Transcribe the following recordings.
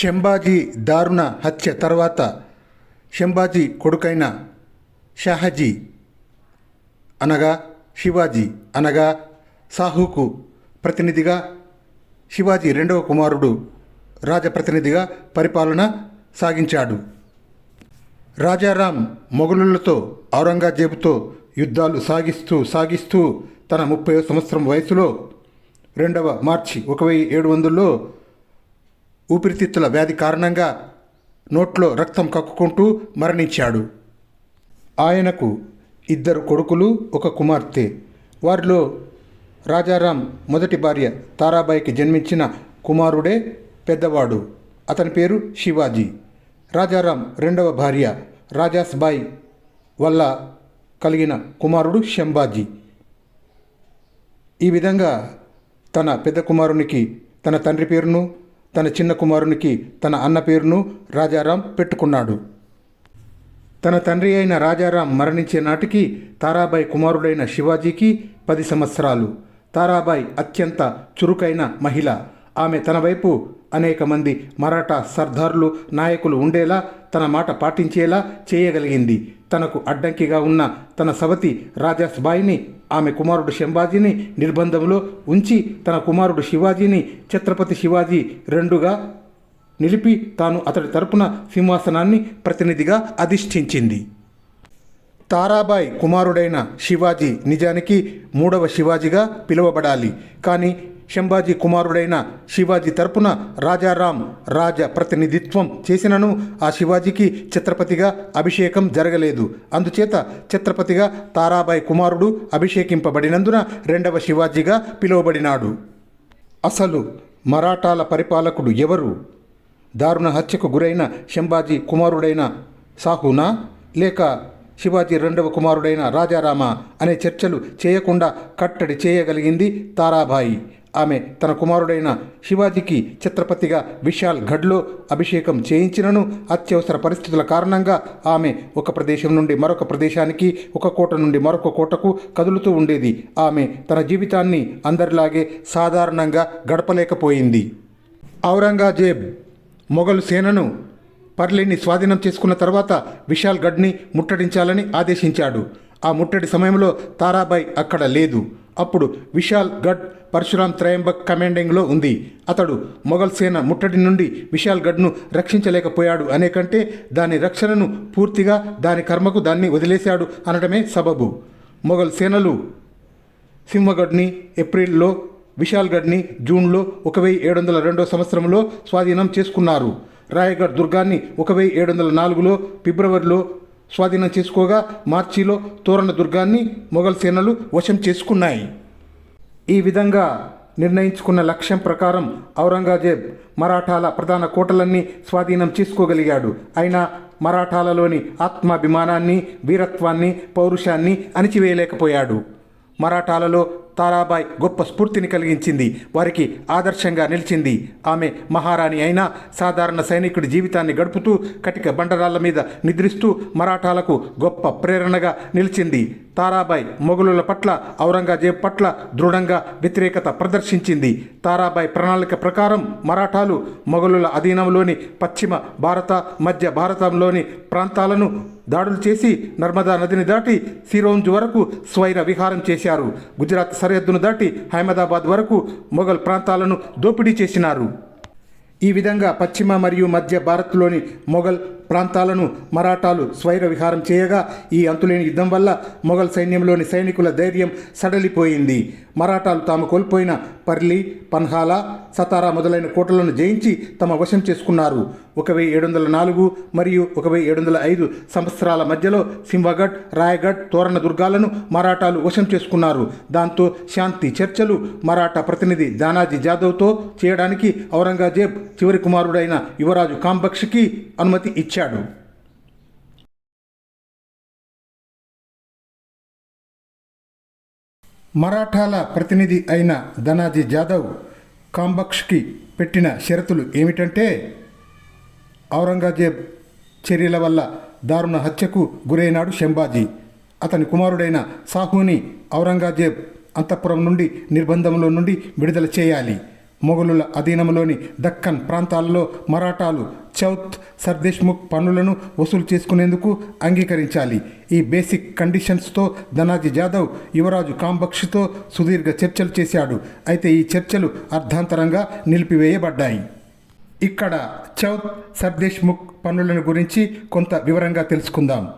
షంబాజీ దారుణ హత్య తర్వాత షంబాజీ కొడుకైన షాహజీ అనగా శివాజీ అనగా సాహుకు ప్రతినిధిగా శివాజీ రెండవ కుమారుడు రాజప్రతినిధిగా పరిపాలన సాగించాడు. రాజారాం మొఘలులతో ఔరంగజేబుతో యుద్ధాలు సాగిస్తూ సాగిస్తూ తన ముప్పై సంవత్సరం వయసులో రెండవ మార్చి ఒక వెయ్యి ఏడు వందల్లో ఊపిరితిత్తుల వ్యాధి కారణంగా నోట్లో రక్తం కక్కుకుంటూ మరణించాడు. ఆయనకు ఇద్దరు కొడుకులు ఒక కుమార్తె. వారిలో రాజారాం మొదటి భార్య తారాబాయికి జన్మించిన కుమారుడే పెద్దవాడు. అతని పేరు శివాజీ. రాజారాం రెండవ భార్య రాజాస్బాయి వల్ల కలిగిన కుమారుడు శంబాజీ ఈ విధంగా తన పెద్ద కుమారునికి తన తండ్రి పేరును తన చిన్న కుమారునికి తన అన్న పేరును రాజారాం పెట్టుకున్నాడు. తన తండ్రి అయిన రాజారాం మరణించే నాటికి తారాబాయి కుమారుడైన శివాజీకి పది సంవత్సరాలు. తారాబాయి అత్యంత చురుకైన మహిళ. ఆమె తన వైపు అనేక మంది మరాఠా సర్దార్లు నాయకులు ఉండేలా తన మాట పాటించేలా చేయగలిగింది. తనకు అడ్డంకిగా ఉన్న తన సవతి రాజాస్బాయిని ఆమె కుమారుడు శంభాజీని నిర్బంధంలో ఉంచి తన కుమారుడు శివాజీని ఛత్రపతి శివాజీ రెండుగా నిలిపి తాను అతడి తరపున సింహాసనాన్ని ప్రతినిధిగా అధిష్ఠించింది. తారాబాయ్ కుమారుడైన శివాజీ నిజానికి మూడవ శివాజీగా పిలువబడాలి. కానీ శంభాజీ కుమారుడైన శివాజీ తరపున రాజారాం రాజ ప్రతినిధిత్వం చేసినను ఆ శివాజీకి ఛత్రపతిగా అభిషేకం జరగలేదు. అందుచేత ఛత్రపతిగా తారాబాయి కుమారుడు అభిషేకింపబడినందున రెండవ శివాజీగా పిలువబడినాడు. అసలు మరాఠాల పరిపాలకుడు ఎవరు? దారుణ హత్యకు గురైన శంభాజీ కుమారుడైన సాహునా? లేక శివాజీ రెండవ కుమారుడైన రాజారామ? అనే చర్చలు చేయకుండా కట్టడి చేయగలిగింది తారాబాయి. ఆమె తన కుమారుడైన శివాజీకి ఛత్రపతిగా విశాల్ గఢ్లో అభిషేకం చేయించినను అత్యవసర పరిస్థితుల కారణంగా ఆమె ఒక ప్రదేశం నుండి మరొక ప్రదేశానికి ఒక కోట నుండి మరొక కోటకు కదులుతూ ఉండేది. ఆమె తన జీవితాన్ని అందరిలాగే సాధారణంగా గడపలేకపోయింది. ఔరంగజేబ్ మొఘలు సేనను పర్లీని స్వాధీనం చేసుకున్న తర్వాత విశాల్ గఢ్ని ముట్టడించాలని ఆదేశించాడు. ఆ ముట్టడి సమయంలో తారాబాయ్ అక్కడ లేదు. అప్పుడు విశాల్ గఢ్ పరశురాం త్రయంబక్ కమాండింగ్లో ఉంది. అతడు మొఘల్ సేన ముట్టడి నుండి విశాల్గఢ్ను రక్షించలేకపోయాడు అనే కంటే దాని రక్షణను పూర్తిగా దాని కర్మకు దాన్ని వదిలేశాడు అనడమే సబబు. మొఘల్ సేనలు సింహగఢ్ని ఏప్రిల్లో విశాల్గఢ్ని జూన్లో ఒక వెయ్యి ఏడు వందల రెండో సంవత్సరంలో స్వాధీనం చేసుకున్నారు. రాయగఢ్ దుర్గాన్ని ఒక వెయ్యి ఏడు వందల నాలుగులో ఫిబ్రవరిలో స్వాధీనం చేసుకోగా మార్చిలో తోరణ దుర్గాన్ని మొఘల్ సేనలు వశం చేసుకున్నాయి. ఈ విధంగా నిర్ణయించుకున్న లక్ష్యం ప్రకారం ఔరంగజేబ్ మరాఠాల ప్రధాన కోటలన్నీ స్వాధీనం చేసుకోగలిగాడు. అయినా మరాఠాలలోని ఆత్మాభిమానాన్ని వీరత్వాన్ని పౌరుషాన్ని అణిచివేయలేకపోయాడు. మరాఠాలలో తారాబాయ్ గొప్ప స్ఫూర్తిని కలిగించింది. వారికి ఆదర్శంగా నిలిచింది. ఆమె మహారాణి అయినా సాధారణ సైనికుడి జీవితాన్ని గడుపుతూ కటిక బండరాళ్ళ మీద నిద్రిస్తూ మరాఠాలకు గొప్ప ప్రేరణగా నిలిచింది. తారాబాయ్ మొఘలుల పట్ల ఔరంగజేబ్ పట్ల దృఢంగా వ్యతిరేకత ప్రదర్శించింది. తారాబాయ్ ప్రణాళిక ప్రకారం మరాఠాలు మొఘలుల అధీనంలోని పశ్చిమ భారత మధ్య భారతంలోని ప్రాంతాలను దాడులు చేసి నర్మదా నదిని దాటి సిరోంజ్ వరకు స్వైర విహారం చేశారు. గుజరాత్ సరిహద్దును దాటి అహ్మదాబాద్ వరకు మొఘల్ ప్రాంతాలను దోపిడీ చేసినారు. ఈ విధంగా పశ్చిమ మరియు మధ్య భారత్లోని మొఘల్ ప్రాంతాలను మరాఠాలు స్వైర విహారం చేయగా ఈ అంతులేని యుద్ధం వల్ల మొఘల్ సైన్యంలోని సైనికుల ధైర్యం సడలిపోయింది. మరాఠాలు తాము కోల్పోయిన పర్లి పన్హాలా సతారా మొదలైన కోటలను జయించి తమ వశం చేసుకున్నారు. ఒక వెయ్యి ఏడు వందల నాలుగు మరియు ఒక వెయ్యి ఏడు వందల ఐదు సంవత్సరాల మధ్యలో సింహగఢ్ రాయగఢ్ తోరణ దుర్గాలను మరాఠాలు వశం చేసుకున్నారు. దాంతో శాంతి చర్చలు మరాఠా ప్రతినిధి దానాజీ జాదవ్తో చేయడానికి ఔరంగజేబ్ చివరి కుమారుడైన యువరాజు కాంబక్షికి అనుమతి ఇచ్చాడు. మరాఠాల ప్రతినిధి అయిన ధనాజీ జాదవ్ కాంబక్ష్కి పెట్టిన షరతులు ఏమిటంటే ఔరంగజేబ్ చర్యల వల్ల దారుణ హత్యకు గురైనాడు శంభాజీ. అతని కుమారుడైన సాహుని ఔరంగజేబ్ అంతఃపురం నుండి నిర్బంధంలో నుండి విడుదల చేయాలి. మొఘలుల అధీనంలోని దక్కన్ ప్రాంతాలలో మరాఠాలు చౌత్ సర్దేశ్ముఖ్ పన్నులను వసూలు చేసుకునేందుకు అంగీకరించాలి. ఈ బేసిక్ కండిషన్స్తో ధనాజీ జాదవ్ యువరాజు కాంబక్షితో సుదీర్ఘ చర్చలు చేశాడు. అయితే ఈ చర్చలు అర్ధాంతరంగా నిలిపివేయబడ్డాయి. ఇక్కడ చౌత్ సర్దేశ్ముఖ్ పన్నులను గురించి కొంత వివరంగా తెలుసుకుందాం.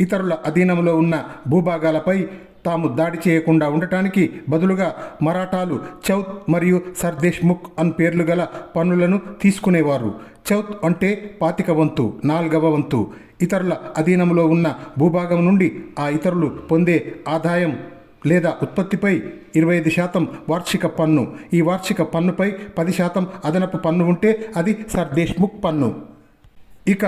ఇతరుల అధీనంలో ఉన్న భూభాగాలపై తాము దాడి చేయకుండా ఉండటానికి బదులుగా మరాఠాలు చౌత్ మరియు సర్దేశ్ముఖ్ అన్ పేర్లు గల పన్నులను తీసుకునేవారు. చౌత్ అంటే పాతిక వంతు నాలుగవ వంతు. ఇతరుల అధీనంలో ఉన్న భూభాగం నుండి ఆ ఇతరులు పొందే ఆదాయం లేదా ఉత్పత్తిపై ఇరవై ఐదు శాతం వార్షిక పన్ను. ఈ వార్షిక పన్నుపై పది శాతం అదనపు పన్ను ఉంటే అది సర్దేశ్ముఖ్ పన్ను. ఇక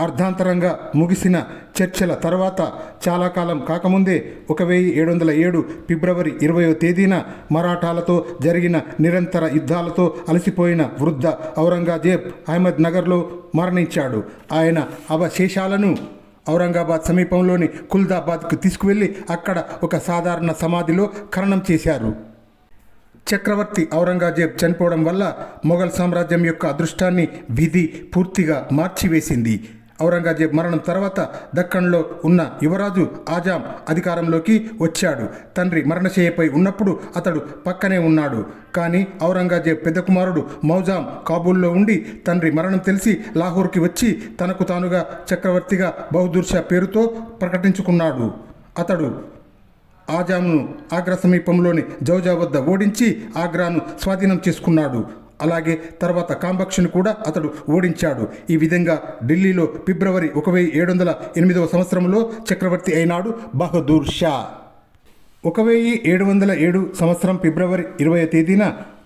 అర్ధాంతరంగా ముగిసిన చర్చల తర్వాత చాలా కాలం కాకముందే ఒక వెయ్యి ఏడు వందల ఏడు ఫిబ్రవరి ఇరవయో తేదీన మరాఠాలతో జరిగిన నిరంతర యుద్ధాలతో అలసిపోయిన వృద్ధ ఔరంగజేబ్ అహ్మద్ నగర్లో మరణించాడు. ఆయన అవశేషాలను ఔరంగాబాద్ సమీపంలోని కుల్దాబాద్కు తీసుకువెళ్ళి అక్కడ ఒక సాధారణ సమాధిలో ఖననం చేశారు. చక్రవర్తి ఔరంగజేబ్ చనిపోవడం వల్ల మొఘల్ సామ్రాజ్యం యొక్క అదృష్టాన్ని విధి పూర్తిగా మార్చివేసింది. ఔరంగజేబ్ మరణం తర్వాత దక్కన్లో ఉన్న యువరాజు ఆజాం అధికారంలోకి వచ్చాడు. తండ్రి మరణశయ్యపై ఉన్నప్పుడు అతడు పక్కనే ఉన్నాడు. కానీ ఔరంగజేబ్ పెద్ద కుమారుడు మౌజాం కాబూల్లో ఉండి తండ్రి మరణం తెలిసి లాహోర్కి వచ్చి తనకు తానుగా చక్రవర్తిగా బహదూర్ షా పేరుతో ప్రకటించుకున్నాడు. అతడు ఆజాంను ఆగ్రా సమీపంలోని జౌజా వద్ద ఓడించి ఆగ్రాను స్వాధీనం చేసుకున్నాడు. అలాగే తర్వాత కాంబక్షను కూడా అతడు ఓడించాడు. ఈ విధంగా ఢిల్లీలో ఫిబ్రవరి ఒక వెయ్యి ఏడు వందల ఎనిమిదవ సంవత్సరంలో చక్రవర్తి అయినాడు బహదూర్ షా. ఒక వెయ్యి ఏడు వందల ఏడు సంవత్సరం ఫిబ్రవరి ఇరవై తేదీన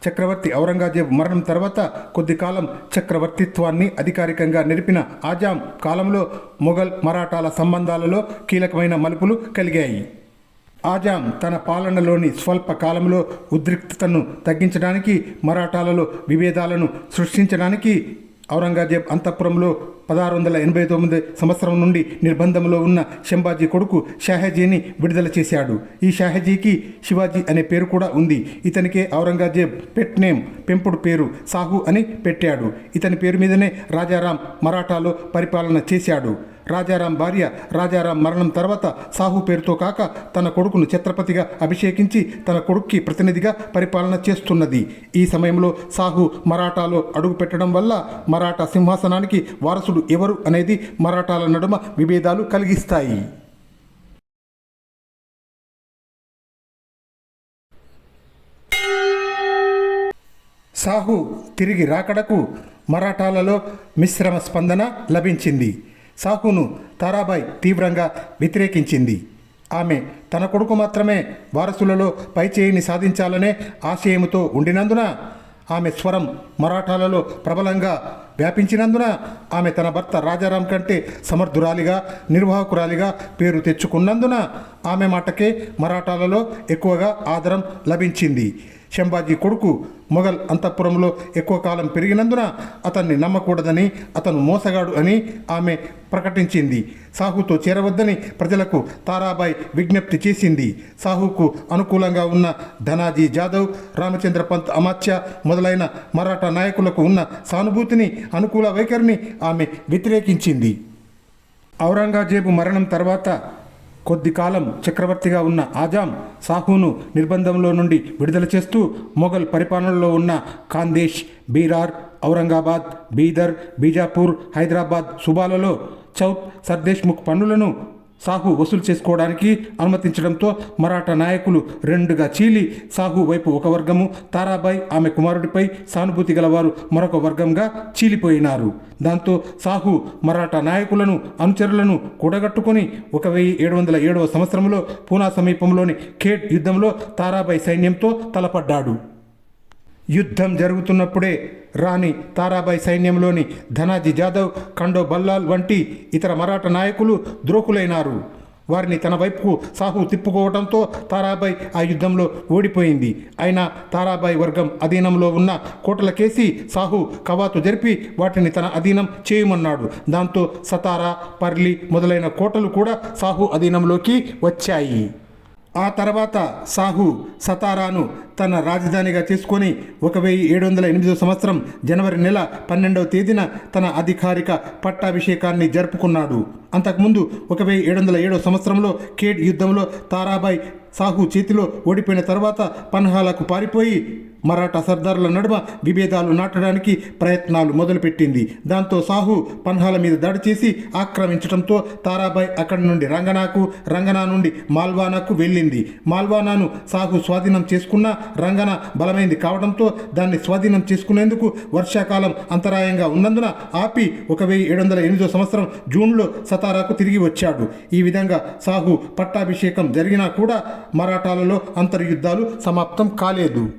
చక్రవర్తి ఔరంగజేబ్ మరణం తర్వాత కొద్ది కాలం చక్రవర్తిత్వాన్ని అధికారికంగా నిలిపిన ఆజాం కాలంలో మొఘల్ మరాఠాల సంబంధాలలో కీలకమైన మలుపులు కలిగాయి. ఆజాం తన పాలనలోని స్వల్ప కాలంలో ఉద్రిక్తతను తగ్గించడానికి మరాఠాలలో విభేదాలను సృష్టించడానికి ఔరంగజేబ్ అంతఃపురంలో పదహారు వందల ఎనభై తొమ్మిది సంవత్సరం నుండి నిర్బంధంలో ఉన్న శంభాజీ కొడుకు షాహజీని విడుదల చేశాడు. ఈ షాహజీకి శివాజీ అనే పేరు కూడా ఉంది. ఇతనికే ఔరంగజేబ్ పెట్ నేమ్ పెంపుడు పేరు సాహు అని పెట్టాడు. ఇతని పేరు మీదనే రాజారాం మరాఠాలో పరిపాలన చేశాడు. రాజారాం భార్య రాజారాం మరణం తర్వాత సాహు పేరుతో కాక తన కొడుకును ఛత్రపతిగా అభిషేకించి తన కొడుక్కి ప్రతినిధిగా పరిపాలన చేస్తున్నది. ఈ సమయంలో సాహు మరాఠాలో అడుగు పెట్టడం వల్ల మరాఠా సింహాసనానికి వారసుడు ఎవరు అనేది మరాఠాల నడుమ విభేదాలు కలిగిస్తాయి. సాహు తిరిగి రాకడకు మరాఠాలలో మిశ్రమ స్పందన లభించింది. సాకును తారాబాయ్ తీవ్రంగా వ్యతిరేకించింది. ఆమె తన కొడుకు మాత్రమే వారసులలో పైచేయిని సాధించాలనే ఆశయముతో ఉండినందున ఆమె స్వరం మరాఠాలలో ప్రబలంగా వ్యాపించినందున ఆమె తన భర్త రాజారాం కంటే సమర్థురాలిగా నిర్వాహకురాలిగా పేరు తెచ్చుకున్నందున ఆమె మాటకే మరాఠాలలో ఎక్కువగా ఆదరం లభించింది. శంబాజీ కొడుకు మొఘల్ అంతఃపురంలో ఎక్కువ కాలం పెరిగినందున అతన్ని నమ్మకూడదని అతను మోసగాడు అని ఆమె ప్రకటించింది. సాహుతో చేరవద్దని ప్రజలకు తారాబాయ్ విజ్ఞప్తి చేసింది. సాహుకు అనుకూలంగా ఉన్న ధనాజీ జాదవ్ రామచంద్ర పంత్ అమాత్య మొదలైన మరాఠా నాయకులకు ఉన్న సానుభూతిని అనుకూల వైఖరిని ఆమె వ్యతిరేకించింది. ఔరంగజేబు మరణం తర్వాత కొద్ది కాలం చక్రవర్తిగా ఉన్న ఆజాం సాహును నిర్బంధంలో నుండి విడుదల చేస్తూ మొఘల్ పరిపాలనలో ఉన్న ఖాందేశ్ బీరార్ ఔరంగాబాద్ బీదర్ బీజాపూర్ హైదరాబాద్ సుబాలలో చౌత్ సర్దేశ్ముఖ్ పన్నులను సాహు వసూలు చేసుకోవడానికి అనుమతించడంతో మరాఠా నాయకులు రెండుగా చీలి సాహు వైపు ఒక వర్గము తారాబాయ్ ఆమె కుమారుడిపై సానుభూతి గలవారు మరొక వర్గంగా చీలిపోయినారు. దాంతో సాహు మరాఠా నాయకులను అనుచరులను కూడగట్టుకొని ఒక వెయ్యి ఏడు వందల ఏడవ సంవత్సరంలో పూనా సమీపంలోని ఖేట్ యుద్ధంలో తారాబాయ్ సైన్యంతో తలపడ్డాడు. యుద్ధం జరుగుతున్నప్పుడే రాణి తారాబాయి సైన్యంలోని ధనాజీ జాదవ్ ఖండో బల్లాల్ వంటి ఇతర మరాఠా నాయకులు ద్రోకులైనారు వారిని తన వైపుకు సాహు తిప్పుకోవడంతో తారాబాయి ఆ యుద్ధంలో ఓడిపోయింది. అయినా తారాబాయి వర్గం అధీనంలో ఉన్న కోటలకేసి సాహు కవాతు జరిపి వాటిని తన అధీనం చేయమన్నాడు. దాంతో సతారా పర్లి మొదలైన కోటలు కూడా సాహు అధీనంలోకి వచ్చాయి. ఆ తర్వాత సాహు సతారాను తన రాజధానిగా చేసుకొని ఒక వెయ్యి ఏడు వందల ఎనిమిదో సంవత్సరం జనవరి నెల పన్నెండవ తేదీన తన అధికారిక పట్టాభిషేకాన్ని జరుపుకున్నాడు. అంతకుముందు ఒక వెయ్యి ఏడు వందల ఏడో సంవత్సరంలో కేడ్ యుద్ధంలో తారాబాయ్ సాహు చేతిలో ఓడిపోయిన తర్వాత పన్హాలకు పారిపోయి మరాఠా సర్దారుల నడుమ విభేదాలు నాటడానికి ప్రయత్నాలు మొదలుపెట్టింది. దాంతో సాహు పన్హాల మీద దాడి చేసి ఆక్రమించడంతో తారాబాయ్ అక్కడి నుండి రంగనాకు రంగనా నుండి మాల్వానాకు వెళ్ళింది. మాల్వానాను సాహు స్వాధీనం చేసుకున్న రంగన బలమైంది కావడంతో దాన్ని స్వాధీనం చేసుకునేందుకు వర్షాకాలం అంతరాయంగా ఉన్నందున ఆపి ఒక వెయ్యి ఏడు వందల ఎనిమిదో సంవత్సరం జూన్లో సతారాకు తిరిగి వచ్చాడు. ఈ విధంగా సాహు పట్టాభిషేకం జరిగినా కూడా మరాఠాలలో అంతర్యుద్ధాలు సమాప్తం కాలేదు.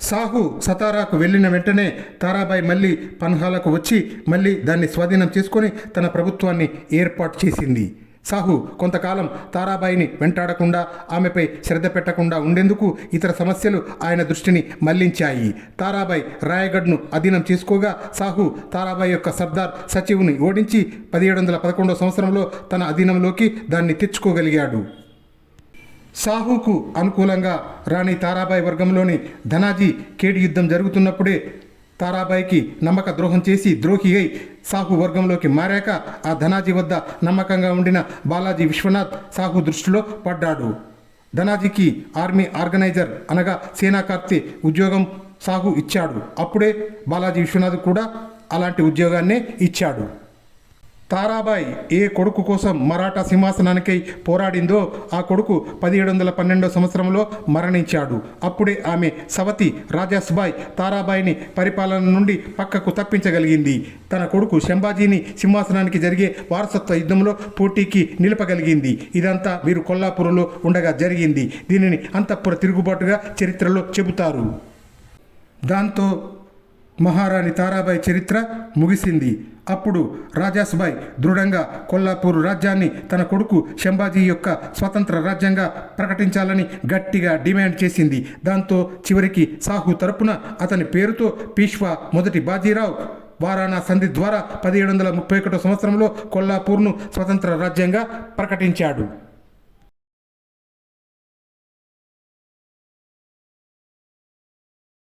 సాహు సతారాకు వెళ్ళిన వెంటనే తారాబాయి మళ్ళీ పన్హాలకు వచ్చి మళ్ళీ దాన్ని స్వాధీనం చేసుకొని తన ప్రభుత్వాన్ని ఏర్పాటు చేసింది. సాహు కొంతకాలం తారాబాయిని వెంటాడకుండా ఆమెపై శ్రద్ధ పెట్టకుండా ఉండేందుకు ఇతర సమస్యలు ఆయన దృష్టిని మళ్ళించాయి. తారాబాయి రాయగఢ్ను అధీనం చేసుకోగా సాహు తారాబాయి యొక్క సర్దార్ సచివుని ఓడించి పదిహేడు వందల పదకొండవ సంవత్సరంలో తన అధీనంలోకి దాన్ని తెచ్చుకోగలిగాడు. సాహుకు అనుకూలంగా రాణి తారాబాయి వర్గంలోని ధనాజీ కేడి యుద్ధం జరుగుతున్నప్పుడే తారాబాయికి నమ్మక ద్రోహం చేసి ద్రోహి అయి సాహు వర్గంలోకి మారాక ఆ ధనాజీ వద్ద నమ్మకంగా ఉండిన బాలాజీ విశ్వనాథ్ సాహు దృష్టిలో పడ్డాడు. ధనాజీకి ఆర్మీ ఆర్గనైజర్ అనగా సేనాకర్తి ఉద్యోగం సాహు ఇచ్చాడు. అప్పుడే బాలాజీ విశ్వనాథ్ కూడా అలాంటి ఉద్యోగాన్నే ఇచ్చాడు. తారాబాయి ఏ కొడుకు కోసం మరాఠా సింహాసనానికై పోరాడిందో ఆ కొడుకు పదిహేడు వందల పన్నెండో సంవత్సరంలో మరణించాడు. అప్పుడే ఆమె సవతి రాజాసుబాయ్ తారాబాయిని పరిపాలన నుండి పక్కకు తప్పించగలిగింది. తన కొడుకు శంభాజీని సింహాసనానికి జరిగే వారసత్వ యుద్ధంలో పోటీకి నిలపగలిగింది. ఇదంతా వీరు కొల్లాపురంలో ఉండగా జరిగింది. దీనిని అంతఃపుర తిరుగుబాటుగా చరిత్రలో చెబుతారు. దాంతో మహారాణి తారాబాయి చరిత్ర ముగిసింది. అప్పుడు రాజాసుబాయ్ దృఢంగా కొల్లాపూర్ రాజ్యాన్ని తన కొడుకు శంభాజీ యొక్క స్వతంత్ర రాజ్యంగా ప్రకటించాలని గట్టిగా డిమాండ్ చేసింది. దాంతో చివరికి సాహు తరపున అతని పేరుతో పీష్వా మొదటి బాజీరావు వారానా సంధి ద్వారా పదిహేడు వందల ముప్పై ఒకటో సంవత్సరంలో కొల్లాపూర్ను స్వతంత్ర రాజ్యంగా ప్రకటించాడు.